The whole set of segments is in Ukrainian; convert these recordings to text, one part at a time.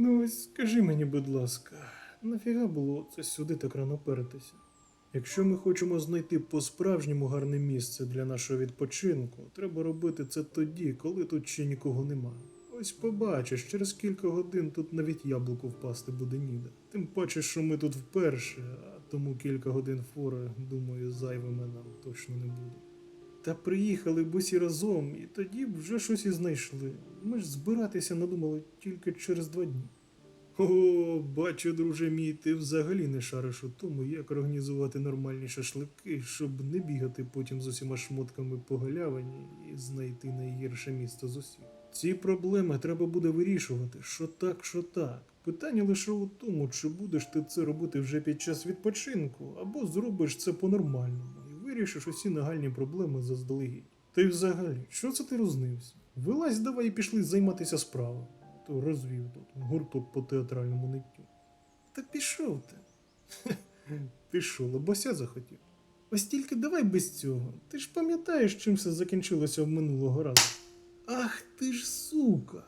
Ну ось скажи мені, будь ласка, нафіга було це сюди так рано перетися? Якщо ми хочемо знайти по-справжньому гарне місце для нашого відпочинку, треба робити це тоді, коли тут ще нікого нема. Ось побачиш, через кілька годин тут навіть яблуко впасти буде ніде. Тим паче, що ми тут вперше, а тому кілька годин фори, думаю, зайвими нам точно не буде. Та приїхали б усі разом, і тоді б вже щось і знайшли. Ми ж збиратися надумали тільки через два дні. О, бачу, друже мій, ти взагалі не шариш у тому, як організувати нормальні шашлики, щоб не бігати потім з усіма шмотками по галявині і знайти найгірше місто з усіх. Ці проблеми треба буде вирішувати, що так, що так. Питання лише у тому, чи будеш ти це робити вже під час відпочинку, або зробиш це по-нормальному вирішиш усі нагальні проблеми заздалегідь. Та й взагалі, що це ти рознився? Вилазь давай і пішли займатися справою. То розвів тут гурток по театральному ниттю. Та пішов ти. Ти що, лобося захотів? Ось тільки давай без цього. Ти ж пам'ятаєш, чим все закінчилося в минулого разу. Ах ти ж сука.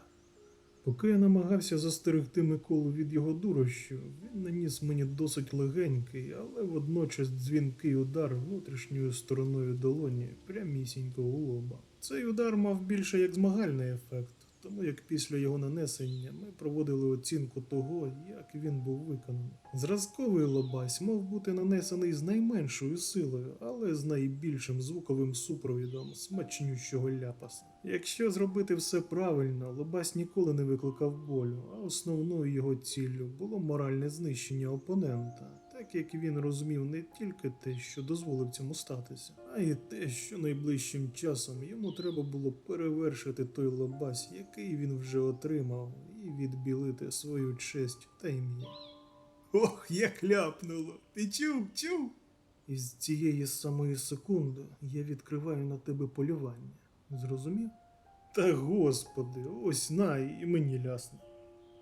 Поки я намагався застерегти Миколу від його дурощів, він наніс мені досить легенький, але водночас дзвінкий удар внутрішньою стороною долоні прямісінько у лоба. Цей удар мав більше як змагальний ефект, тому як після його нанесення ми проводили оцінку того, як він був виконаний. Зразковий лобась мав бути нанесений з найменшою силою, але з найбільшим звуковим супровідом смачнющого ляпаса. Якщо зробити все правильно, лобась ніколи не викликав болю, а основною його ціллю було моральне знищення опонента. Так як він розумів не тільки те, що дозволив цьому статися, а й те, що найближчим часом йому треба було перевершити той лобась, який він вже отримав, і відбілити свою честь та ім'я. Ох, як ляпнуло! Ти чув, чув? І з цієї самої секунди я відкриваю на тебе полювання. Зрозумів? Та господи, ось на і мені лясно.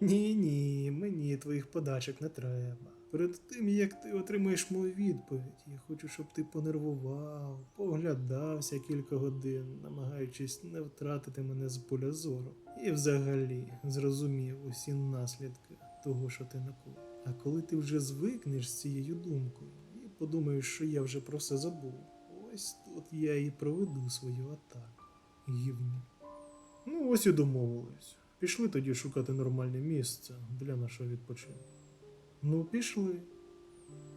Ні, ні, мені твоїх подачок не треба. Перед тим, як ти отримаєш мою відповідь, я хочу, щоб ти понервував, поглядався кілька годин, намагаючись не втратити мене з поля зору. І взагалі зрозумів усі наслідки того, що ти накоїв. А коли ти вже звикнеш з цією думкою і подумаєш, що я вже про все забув, ось тут я і проведу свою атаку. Гівні. Ну, ось і домовились. Пішли тоді шукати нормальне місце для нашого відпочинку. Ну, пішли.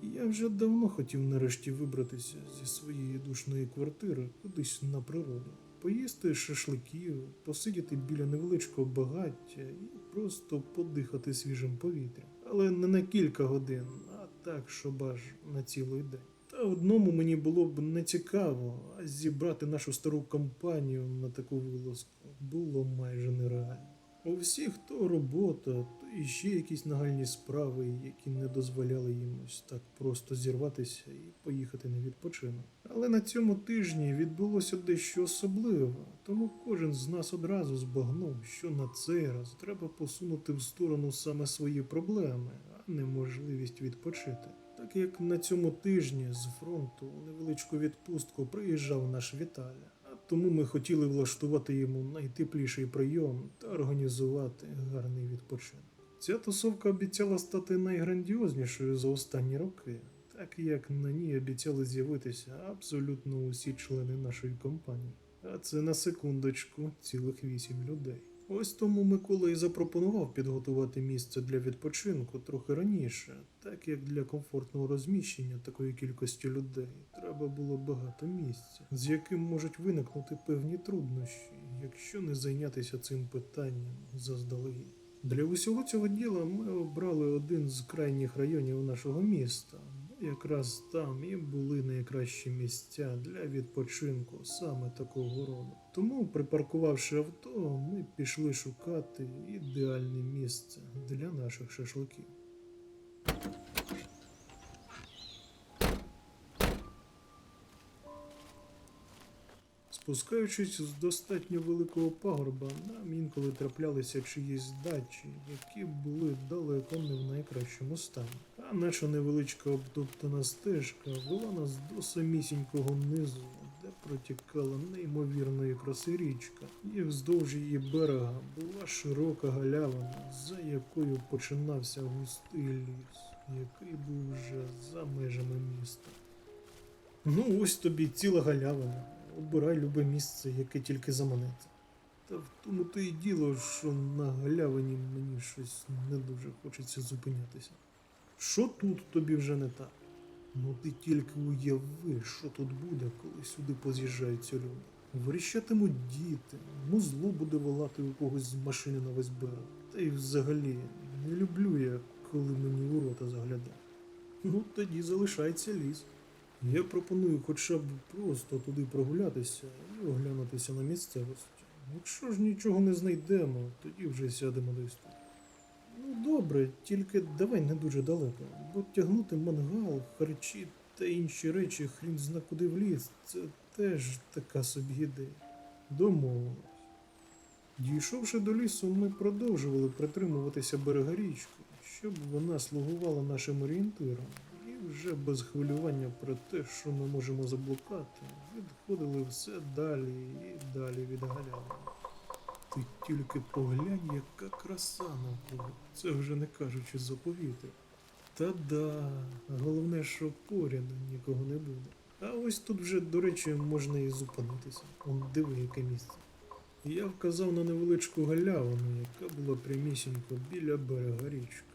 Я вже давно хотів нарешті вибратися зі своєї душної квартири кудись на природу, поїсти шашликів, посидіти біля невеличкого багаття і просто подихати свіжим повітрям. Але не на кілька годин, а так, щоб аж на цілий день. Та одному мені було б не цікаво, а зібрати нашу стару компанію на таку вилазку було майже нереально. У всіх то робота, то іще якісь нагальні справи, які не дозволяли їм ось так просто зірватися і поїхати на відпочинок. Але на цьому тижні відбулося дещо особливе, тому кожен з нас одразу збагнув, що на цей раз треба посунути в сторону саме свої проблеми, а не можливість відпочити. Так як на цьому тижні з фронту у невеличку відпустку приїжджав наш Віталя. Тому ми хотіли влаштувати йому найтепліший прийом та організувати гарний відпочинок. Ця тусовка обіцяла стати найграндіознішою за останні роки, так як на ній обіцяли з'явитися абсолютно усі члени нашої компанії. А це на секундочку цілих вісім людей. Ось тому Микола і запропонував підготувати місце для відпочинку трохи раніше, так як для комфортного розміщення такої кількості людей треба було багато місця, з яким можуть виникнути певні труднощі, якщо не зайнятися цим питанням заздалегідь. Для усього цього діла ми обрали один з крайніх районів нашого міста. Якраз там і були найкращі місця для відпочинку саме такого роду. Тому, припаркувавши авто, ми пішли шукати ідеальне місце для наших шашликів. Спускаючись з достатньо великого пагорба, нам інколи траплялися чиїсь дачі, які були далеко не в найкращому стані. А наша невеличка обтоптана стежка вела нас до самісінького низу, де протікала неймовірної краси річка, і вздовж її берега була широка галявина, за якою починався густий ліс, який був вже за межами міста. Ну, ось тобі ціла галявина. Обирай любе місце, яке тільки заманеться. Та в тому то і діло, що на галявині мені щось не дуже хочеться зупинятися. Що тут тобі вже не так? Ну ти тільки уяви, що тут буде, коли сюди поз'їжджаються люди. Верещатимуть діти, музло буде волати у когось з машини на весь берег. Та й взагалі не люблю я, коли мені у рота заглядає. Ну тоді залишається ліс. Я пропоную хоча б просто туди прогулятися і оглянутися на місцевості. Якщо ж нічого не знайдемо, тоді вже сядемо десь тут. Ну добре, тільки давай не дуже далеко, бо тягнути мангал, харчі та інші речі хрін зна куди в ліс, це теж така собі ідея. Домовились. Дійшовши до лісу, ми продовжували притримуватися берега річки, щоб вона слугувала нашим орієнтиром, вже без хвилювання про те, що ми можемо заблукати, відходили все далі і далі від галявини. Ти тільки поглянь, яка краса навколо. Це вже не кажучи за повітря. Та да, головне, що поряд нікого не буде. А ось тут вже, до речі, можна і зупинитися. Он диви, яке місце. Я вказав на невеличку галявину, яка була прямісінько біля берега річки.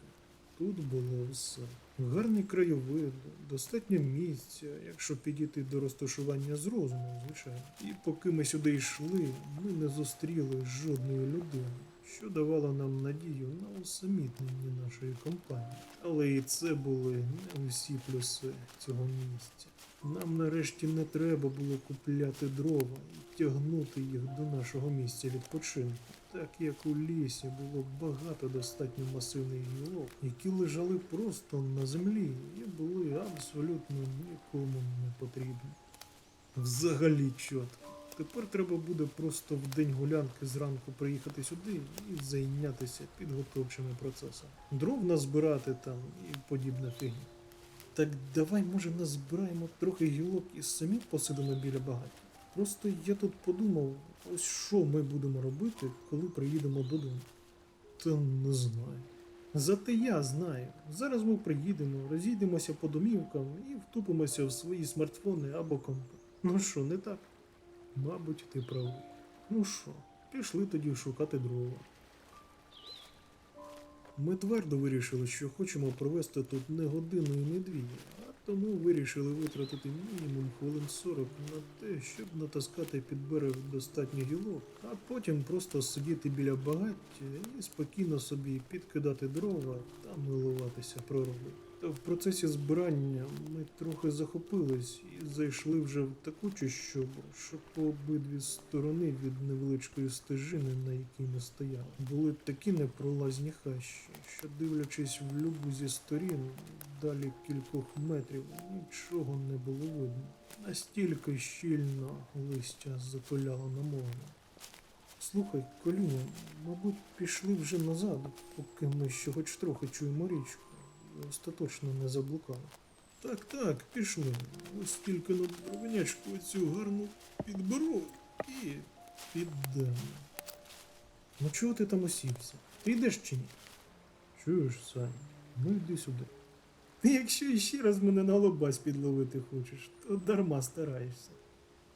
Тут було все. Гарний краєвид, достатньо місця, якщо підійти до розташування з розумом, звичайно. І поки ми сюди йшли, ми не зустріли жодної людини, що давало нам надію на усамітнення нашої компанії. Але і це були не усі плюси цього місця. Нам нарешті не треба було купляти дрова і тягнути їх до нашого місця відпочинку, так як у лісі було багато достатньо масивних гілок, які лежали просто на землі і були абсолютно нікому не потрібні. Взагалі чітко. Тепер треба буде просто в день гулянки зранку приїхати сюди і зайнятися підготовчими процесами. Дров назбирати там і подібна фігня. Так давай, може, назбираємо трохи гілок і самі посидимо біля багаття. Просто я тут подумав, ось що ми будемо робити, коли приїдемо додому. Та не знаю. Зате я знаю. Зараз ми приїдемо, розійдемося по домівкам і втупимося в свої смартфони або компи. Ну що, не так? Мабуть, ти правий. Ну що, пішли тоді шукати дрова. Ми твердо вирішили, що хочемо провести тут не годину і не дві, тому вирішили витратити мінімум хвилин 40 на те, щоб натаскати під берег достатньо гілок, а потім просто сидіти біля багаття і спокійно собі підкидати дрова та милуватися природою. Та в процесі збирання ми трохи захопились і зайшли вже в таку чищобу, що по обидві сторони від невеличкої стежини, на якій ми стояли, були такі непролазні хащі, що дивлячись в любу зі сторін, далі кількох метрів нічого не було видно. Настільки щільно листя затуляло на мову. Слухай, Коліна, мабуть, пішли вже назад, поки ми ще хоч трохи чуємо річку остаточно не заблукали. Так, так, пішли. Ось тільки на дровинячку цю гарну підберу і піддам. Ну чого ти там осівся? Ти йдеш чи ні? Чуєш, Сань, ну йди сюди. Якщо іще раз мене на лобась підловити хочеш, то дарма стараєшся.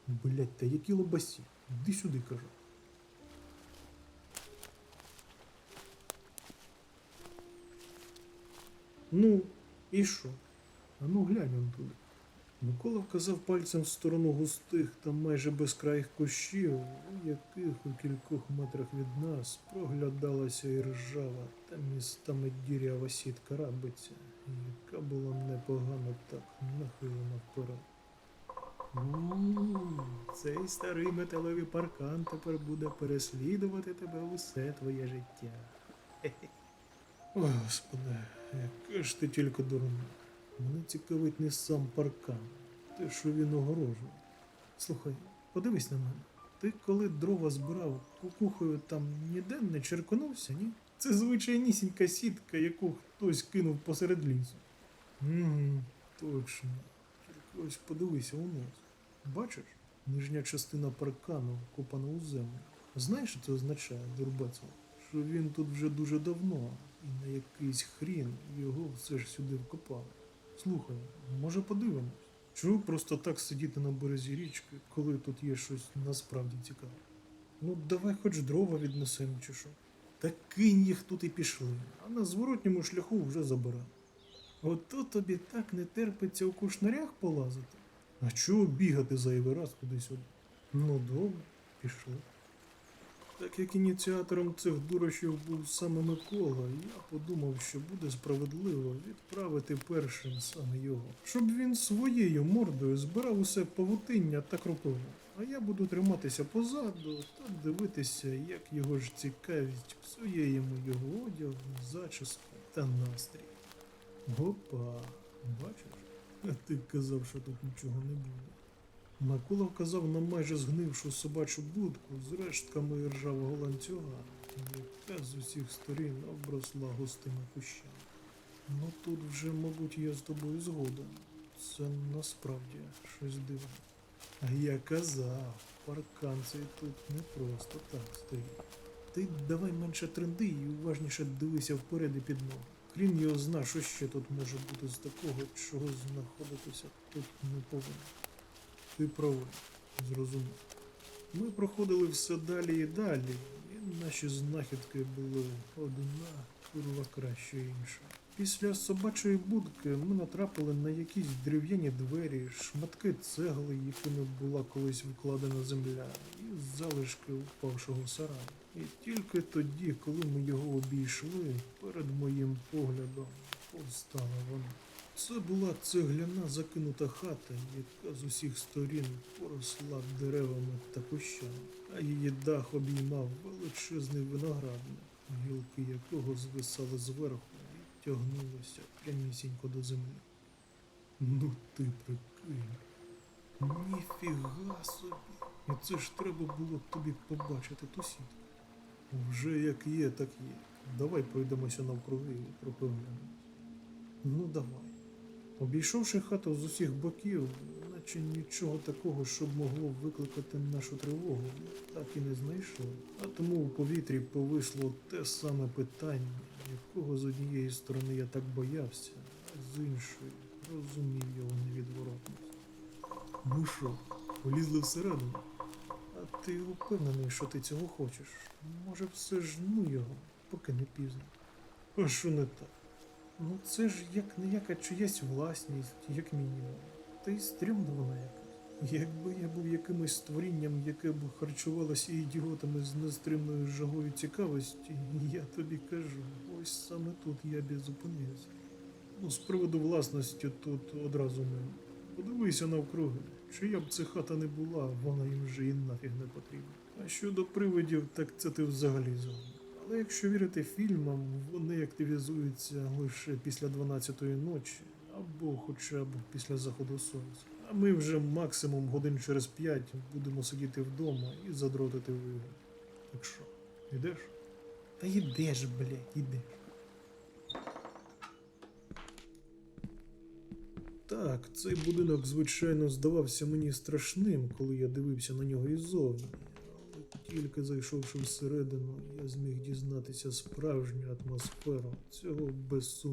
Блять, та які лобасі? Іди сюди, кажу. Ну, і що? А ну глянь он туди. Микола вказав пальцем в сторону густих та майже безкраїх кущів, у яких у кількох метрах від нас проглядалася і ржава та містами дірява сітка рабиця, яка була непогано так нахилена вперед. М, Цей старий металевий паркан тепер буде переслідувати тебе усе твоє життя. Ой, господи, яка ж ти тільки дурна. Мене цікавить не сам паркан, те, що він огорожує. Слухай, подивись на мене. Ти коли дрова збирав кукухою там ніде не черконувся, ні? Це звичайнісінька сітка, яку хтось кинув посеред лісу. Угу, точно. Тільки ось подивися у нас. Бачиш? Нижня частина паркану копана у землю. Знаєш, що це означає, Дурбецел? Що він тут вже дуже давно, і на якийсь хрін його все ж сюди вкопали. Слухай, може подивимось? Чого просто так сидіти на березі річки, коли тут є щось насправді цікаве? Ну, давай хоч дрова віднесемо чи що. Та кинь їх тут і пішли, а на зворотньому шляху вже забирай. Ото тобі так не терпиться у кушнарях полазити. А чого бігати зайвий раз туди-сюди? Ну добре, пішли. Так як ініціатором цих дурощів був саме Микола, я подумав, що буде справедливо відправити першим саме його, щоб він своєю мордою збирав усе павутиння та кропиву. А я буду триматися позаду та дивитися, як його ж цікавість псує йому його одяг, зачіску та настрій. Опа, бачиш? А ти казав, що тут нічого не буде. Микола вказав на майже згнившу собачу будку з рештками ржавого ланцюга, яка з усіх сторін обросла густими кущами. Ну тут вже, мабуть, я з тобою згоден. Це насправді щось дивне. А я казав, паркан цей тут не просто так стоїть. Ти давай менше тренди і уважніше дивися вперед і під ноги. Крім його зна, що ще тут може бути з такого, чого знаходитися тут не повинно. Ти правий, зрозумів. Ми проходили все далі і далі, і наші знахідки були одна курва краще іншої. Після собачої будки ми натрапили на якісь дерев'яні двері, шматки цегли, якими була колись викладена земля, і залишки впавшого сараю. І тільки тоді, коли ми його обійшли, перед моїм поглядом постала вона. Це була цегляна закинута хата, яка з усіх сторін поросла деревами та кущами, а її дах обіймав величезний виноградник, гілки якого звисали зверху і тягнулися прямісінько до землі. Ну ти прикинь. Ніфіга собі. І це ж треба було тобі побачити ту сітку. Вже як є, так є. Давай пройдемося навкруги і пропевнемо. Ну давай. Обійшовши хату з усіх боків, наче нічого такого, щоб могло викликати нашу тривогу, так і не знайшов. А тому у повітрі повисло те саме питання, якого з однієї сторони я так боявся, а з іншої розумів його невідворотність. Ну що, полізли всередину? А ти упевнений, що ти цього хочеш? Може, все ж ну його, поки не пізно. А що не так? Ну це ж як не яка чиясь власність, як мінімум. Та й стрімна вона якась. Якби я був якимось створінням, яке б харчувалося ідіотами з нестримною жагою цікавості, я тобі кажу, ось саме тут я б зупинився. Ну, з приводу власності тут одразу не. Подивися навкруги. Чия б це хата не була, вона їм вже і нафіг не потрібна. А щодо привидів, так це ти взагалі зовні. Але якщо вірити фільмам, вони активізуються лише після 12-ї ночі, або хоча б після заходу сонця. А ми вже максимум годин через 5 будемо сидіти вдома і задротити вигляд. Так що, йдеш? Та йдеш, блядь, йдеш. Так, цей будинок, звичайно, здавався мені страшним, коли я дивився на нього іззовні. Тільки зайшовши всередину, я зміг дізнатися справжню атмосферу цього, без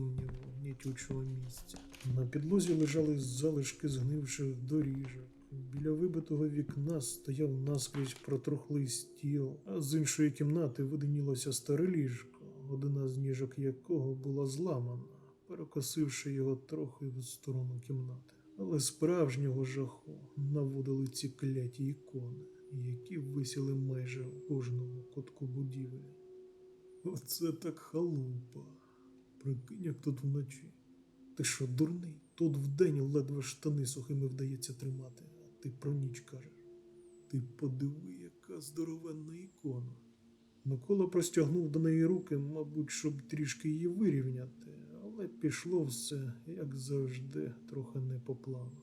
гнітючого місця. На підлозі лежали залишки згнивших доріжок. Біля вибитого вікна стояв наскрізь протрухлий стіл, а з іншої кімнати виденілося старе ліжко, одна з ніжок якого була зламана перекосивши його трохи в сторону кімнати. Але справжнього жаху наводили ці кляті ікони, які висіли майже у кожному кутку будівлі. Оце так халупа. Прикинь, як тут вночі. Ти що, дурний? Тут вдень ледве штани сухими вдається тримати, а ти про ніч кажеш. Ти подиви, яка здоровенна ікона. Микола простягнув до неї руки, мабуть, щоб трішки її вирівняти, але пішло все, як завжди, трохи не по плану.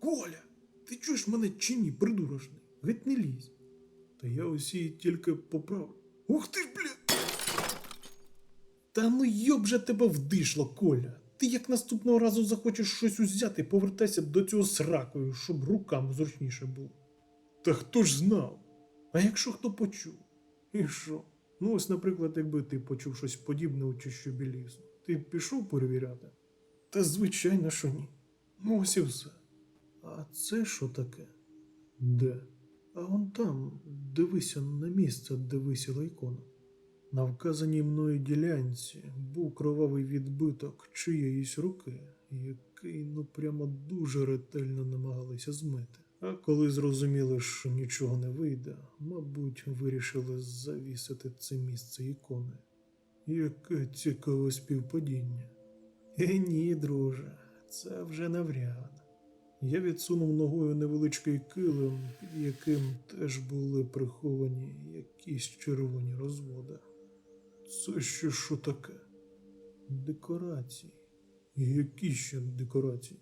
Коля, ти чуєш мене чи ні, придурочний? Геть не лізь. Та я усі тільки поправлю. Ух ти ж, бля! Та ну йоб же тебе вдишло, Коля. Ти як наступного разу захочеш щось узяти, повертайся до цього сракою, щоб рукам зручніше було. Та хто ж знав? А якщо хто почув? І що? Ну, ось, наприклад, якби ти почув щось подібне у чищобі лісу, ти пішов перевіряти? Та звичайно, що ні. Ну, ось і все. А це що таке? Де? А вон там, дивися на місце, де висіла ікона. На вказаній мною ділянці був кровавий відбиток чиєїсь руки, який ну прямо дуже ретельно намагалися змити. А коли зрозуміли, що нічого не вийде, мабуть, вирішили завісити це місце ікони. Яке цікаве співпадіння. Е, ні, друже, це вже навряд. Я відсунув ногою невеличкий килим, під яким теж були приховані якісь червоні розводи. Це ще що таке? Декорації. Які ще декорації?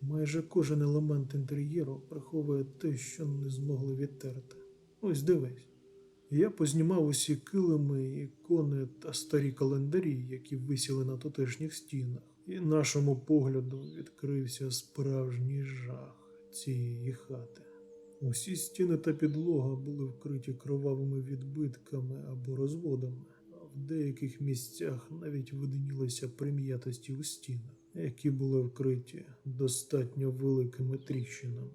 Майже кожен елемент інтер'єру приховує те, що не змогли відтерти. Ось дивись. Я познімав усі килими, ікони та старі календарі, які висіли на тутешніх стінах, і нашому погляду відкрився справжній жах цієї хати. Усі стіни та підлога були вкриті кровавими відбитками або розводами, а в деяких місцях навіть виднілися прим'ятості у стінах, які були вкриті достатньо великими тріщинами.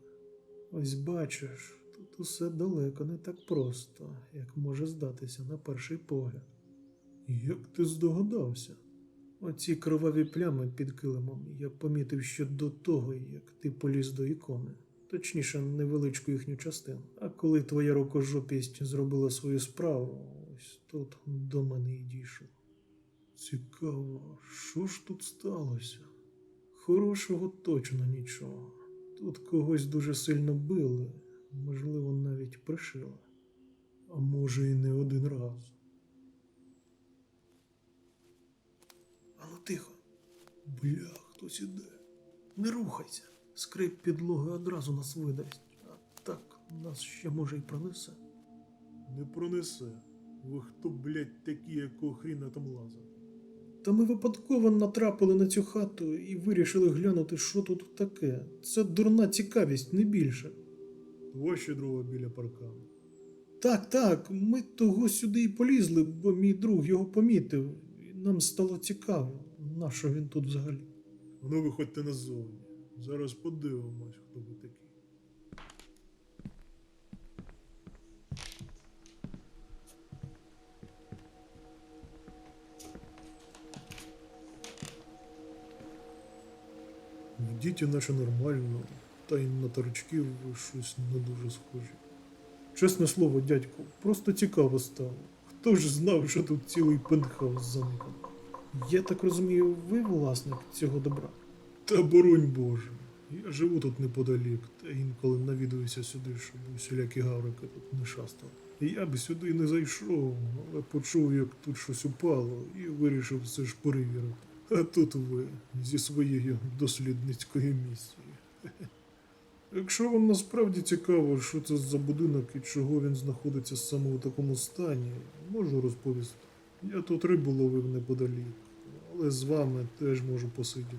Ось бачиш, тут усе далеко не так просто, як може здатися на перший погляд. Як ти здогадався? Оці кроваві плями під килимом я помітив ще до того, як ти поліз до ікони, точніше, невеличку їхню частину. А коли твоя рукожопість зробила свою справу, ось тут до мене і дійшло. Цікаво, що ж тут сталося? Хорошого точно нічого. Тут когось дуже сильно били, можливо, навіть пришили. А може, і не один раз. Бля, хтось іде. Не рухайся. Скрип підлоги одразу нас видасть. А так нас ще може й пронесе. Не пронесе. Ви хто, блядь, такі, якого хріна там лазить? Та ми випадково натрапили на цю хату і вирішили глянути, що тут таке. Це дурна цікавість, не більше. Ваші дрова біля паркану. Так, так, ми того сюди і полізли, бо мій друг його помітив, і нам стало цікаво, на що він тут взагалі. Ну, виходьте назовні. Зараз подивимось, хто ви такий. В діті наче нормально, та й на торчків щось не дуже схожі. Чесне слово, дядьку, просто цікаво стало. Хто ж знав, що тут цілий пентхаус заникав? Я так розумію, ви власник цього добра? Та боронь Боже. Я живу тут неподалік, та інколи навідуюся сюди, щоб усілякі гаврики тут не шастали. Я би сюди не зайшов, але почув, як тут щось упало, і вирішив все ж перевірити. А тут ви зі своєю дослідницькою місією. Якщо вам насправді цікаво, що це за будинок і чого він знаходиться саме у такому стані, можу розповісти. Я тут рибу ловив неподалік, але з вами теж можу посидіти.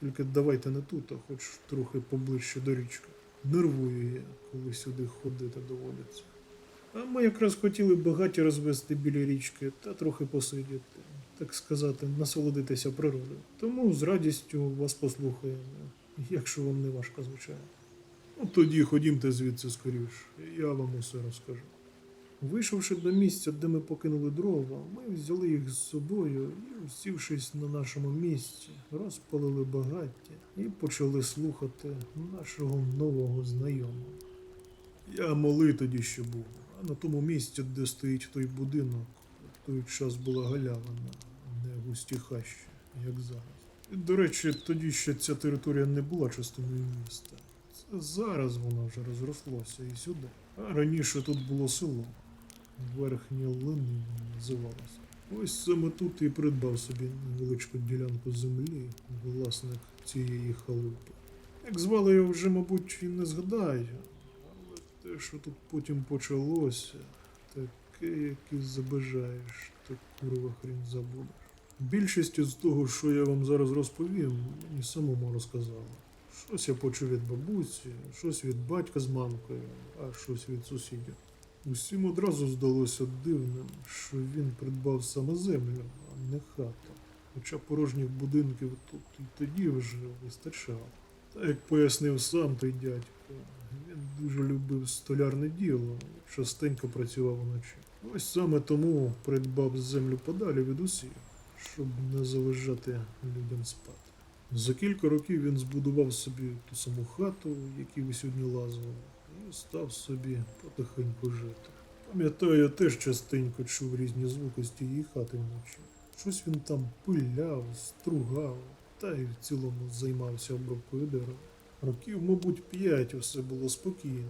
Тільки давайте не тут, а хоч трохи поближче до річки. Нервую я, коли сюди ходити доводиться. А ми якраз хотіли багаті розвести біля річки та трохи посидіти, так сказати, насолодитися природою. Тому з радістю вас послухаємо, якщо вам не важко, звичайно. Ну, тоді ходімте звідси скоріш, я вам усе розкажу. Вийшовши до місця, де ми покинули дрова, ми взяли їх з собою і, усівшись на нашому місці, розпалили багаття і почали слухати нашого нового знайомого. Я малий тоді ще був, а на тому місці, де стоїть той будинок, в той час була галявина, не густі хащі, як зараз. І, до речі, тоді ще ця територія не була частиною міста. Це зараз воно вже розрослося і сюди. А раніше тут було село. Верхнє Лини називалося. Ось саме тут і придбав собі невеличку ділянку землі, власник цієї халупи. Як звали його вже, мабуть, і не згадаю, але те, що тут потім почалося, таке, як і забажаєш, то курва хрін забудеш. Більшість з того, що я вам зараз розповім, мені самому розказали. Щось я почув від бабусі, щось від батька з мамкою, а щось від сусідів. Усім одразу здалося дивним, що він придбав саме землю, а не хату. Хоча порожніх будинків тут і тоді вже вистачало. Та як пояснив сам той дядько, він дуже любив столярне діло, частенько працював вночі. Ось саме тому придбав землю подалі від усіх, щоб не заважати людям спати. За кілька років він збудував собі ту саму хату, якій ви сьогодні лазили, і став собі потихеньку жити. Пам'ятаю, я теж частенько чув різні звуки з тієї хати вночі. Щось він там пиляв, стругав, та й в цілому займався обробкою дерева. Років, мабуть, п'ять усе було спокійно,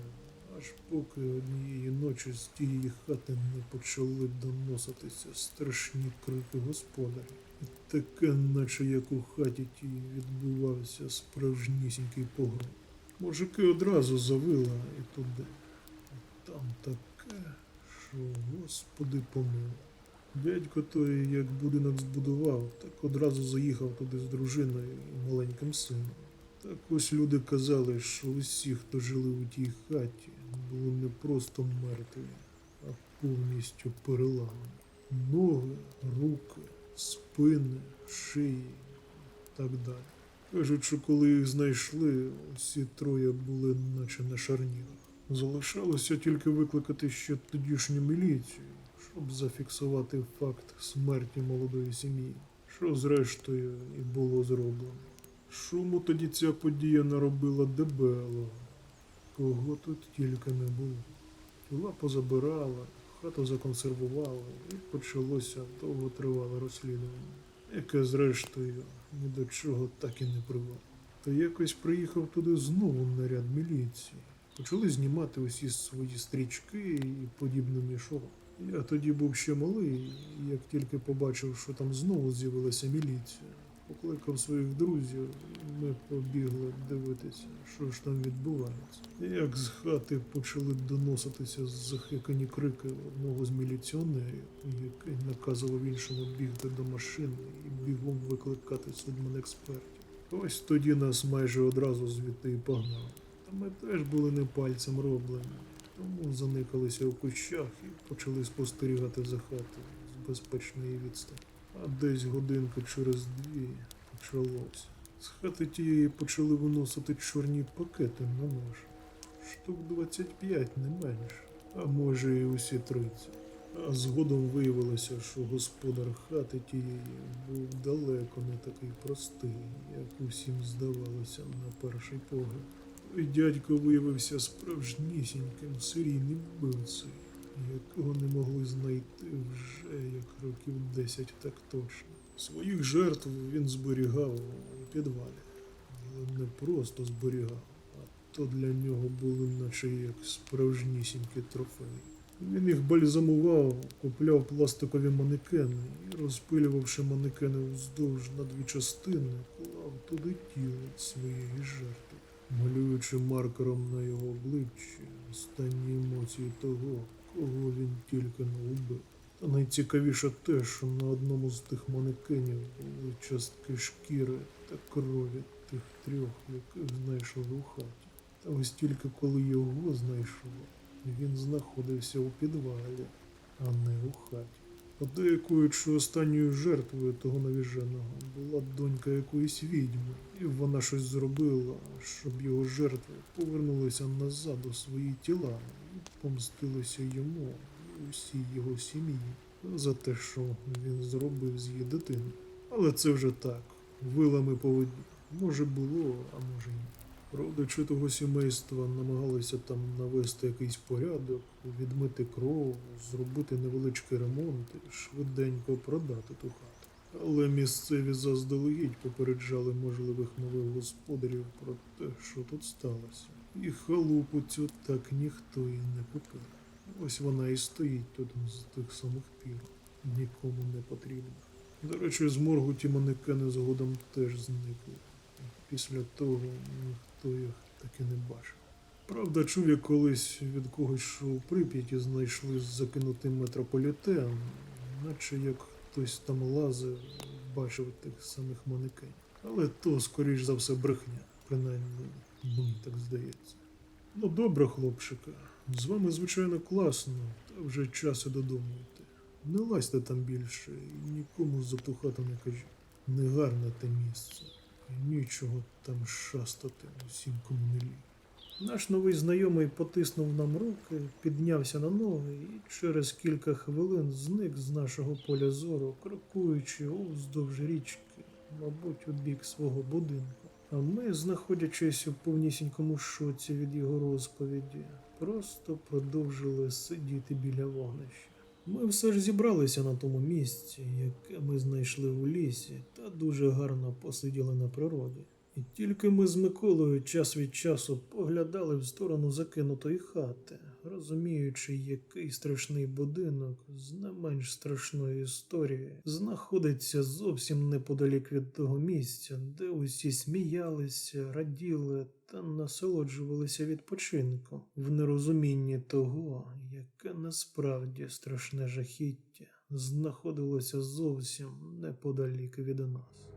аж поки однієї ночі з тієї хати не почали доноситися страшні крики господаря. І таке, наче як у хаті тій відбувався справжнісінький погром. Мужики одразу завила і туди. Там таке, що господи помилуй. Дядько той, як будинок збудував, так одразу заїхав туди з дружиною і маленьким сином. Так ось люди казали, що усі, хто жили у тій хаті, були не просто мертві, а повністю переламані. Ноги, руки, спини, шиї і так далі. Кажуть, що коли їх знайшли, усі троє були наче на шарнірах. Залишалося тільки викликати ще тодішню міліцію, щоб зафіксувати факт смерті молодої сім'ї, що зрештою і було зроблено. Шуму тоді ця подія наробила дебело, кого тут тільки не було. Тіла позабирала, хату законсервувала, і почалося довготривале розслідування, яке зрештою ні до чого так і не привело. Та якось приїхав туди знову наряд міліції. Почали знімати усі свої стрічки і подібне мішок. Я тоді був ще малий, як тільки побачив, що там знову з'явилася міліція, покликав своїх друзів, ми побігли дивитися, що ж там відбувається. Як з хати почали доноситися захикані крики одного з міліціонерів, який наказував іншому бігти до машини і бігом викликати судманекспертів. Ось тоді нас майже одразу звідти і погнали. Та ми теж були не пальцем роблені, тому заникалися у кущах і почали спостерігати за хатою з безпечної відстані. А десь годинки через дві почалося. З хати тієї почали виносити чорні пакети на нож. Штук 25, не менше, а може і усі 30. А згодом виявилося, що господар хати тієї був далеко не такий простий, як усім здавалося на перший погляд. І дядько виявився справжнісіньким серійним вбивцею, якого не могли знайти вже як років 10 так точно. Своїх жертв він зберігав у підвалі, але не просто зберігав, а то для нього були наче як справжнісінькі трофеї. Він їх бальзамував, купляв пластикові манекени і, розпилювавши манекени вздовж на дві частини, клав туди тіло своєї жертви, малюючи маркером на його обличчі останні емоції того, кого він тільки не убив. Та найцікавіше те, що на одному з тих манекенів були частки шкіри та крові тих трьох, яких знайшов у хаті. Та ось тільки коли його знайшов, він знаходився у підвалі, а не у хаті. Подейкують, що останньою жертвою того навіженого була донька якоїсь відьми, і вона щось зробила, щоб його жертви повернулися назад у свої тіла і помстилися йому і усій його сім'ї за те, що він зробив з її дитиною. Але це вже так, вилами по воді. Може було, а може ні. Родичі того сімейства намагалися там навести якийсь порядок, відмити кров, зробити невеличкий ремонт і швиденько продати ту хату. Але місцеві заздалегідь попереджали можливих нових господарів про те, що тут сталося. І халупу цю так ніхто і не купив. Ось вона і стоїть тут з тих самих пір. Нікому не потрібна. До речі, з моргу ті манекени згодом теж зникли. Після того ніхто їх таки не бачив. Правда, чув я колись від когось, що у Прип'яті знайшли закинутий метрополітен, наче як хтось там лазив, бачив тих самих манекенів. Але то, скоріш за все, брехня. принаймні мені так здається. Ну, добре, хлопчика. З вами, звичайно, класно, та вже час і додому йти. Не лазьте там більше і нікому затухати не кажіть. Негарне те місце. Нічого там шастати усім, кому не лі. Наш новий знайомий потиснув нам руки, піднявся на ноги і через кілька хвилин зник з нашого поля зору, крокуючи уздовж річки, мабуть, у бік свого будинку. А ми, знаходячись у повнісінькому шоці від його розповіді, просто продовжили сидіти біля вогнища. Ми все ж зібралися на тому місці, яке ми знайшли у лісі, та дуже гарно посиділи на природі. І тільки ми з Миколою час від часу поглядали в сторону закинутої хати, розуміючи, який страшний будинок з не менш страшною історією знаходиться зовсім неподалік від того місця, де усі сміялися, раділи та насолоджувалися відпочинком в нерозумінні того, яке насправді страшне жахіття знаходилося зовсім неподалік від нас.